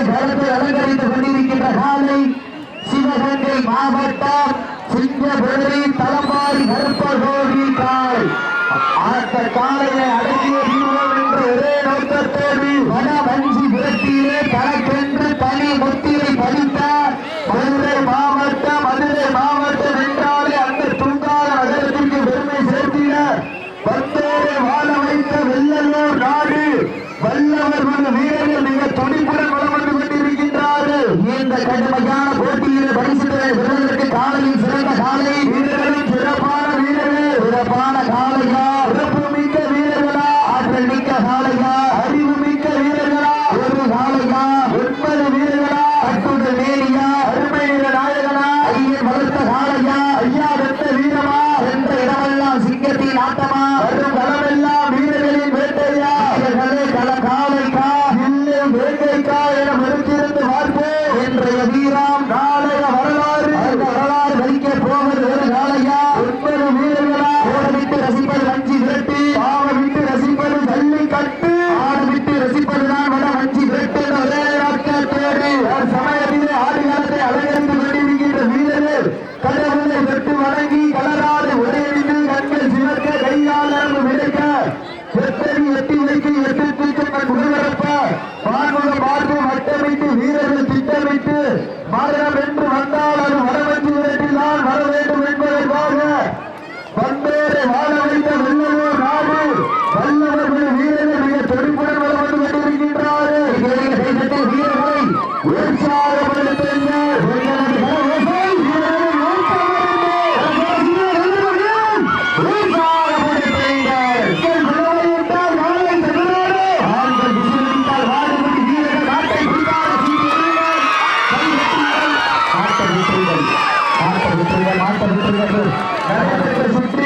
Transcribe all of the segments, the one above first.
மாடு கருத்தை அலங்கரித்துக் கொண்டிருக்கின்ற காலை சிவகங்கை மாவட்டம் சிங்கபுரி தலமாரி கருப்பகோடி அந்த காலையை அடக்கிய தீர்வோம் என்ற ஒரே நோக்கத்தோடு விரட்டியிலே தனக்கென்று தனி முத்திரை பதித்தார். மதுரை மாவட்டம் மதுரை மாவட்டம் என்றாலே அந்த துங்கால நகரத்திற்கு பெருமை வந்தோரை வாழ வைத்த வெள்ளலூர் நாடு. வல்லவர் வந்த வீரர்கள் மிக துணிப்பு இந்த கடுமையான போட்டி வணங்கி கலராடு உடையடித்து கண்கள் சிவக்க கையாளர் விடுக்க எத்தனை எட்டி வைத்து எட்டு தூக்கம் முகவரப்ப. பார்முக பார்த்து வட்டமைத்து வீரர்கள் திட்டமிட்டு மரணம்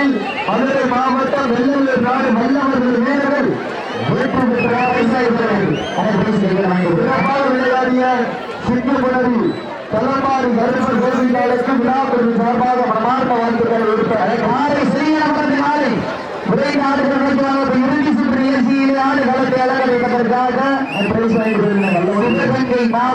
நடைபெற்ற மதுரை மாவட்டம் வெள்ளூர் நாடு வல்லவர்கள் வீரர்கள் வெற்றி பெற்றார் விளையாடிய கருப்பர் கோவிந்தாளுக்கு விழாக்குழு சார்பாக மனமார்ந்த நாடுகள் இறுதி சுற்று ஆடு களத்தை அலங்கரிப்பதற்காக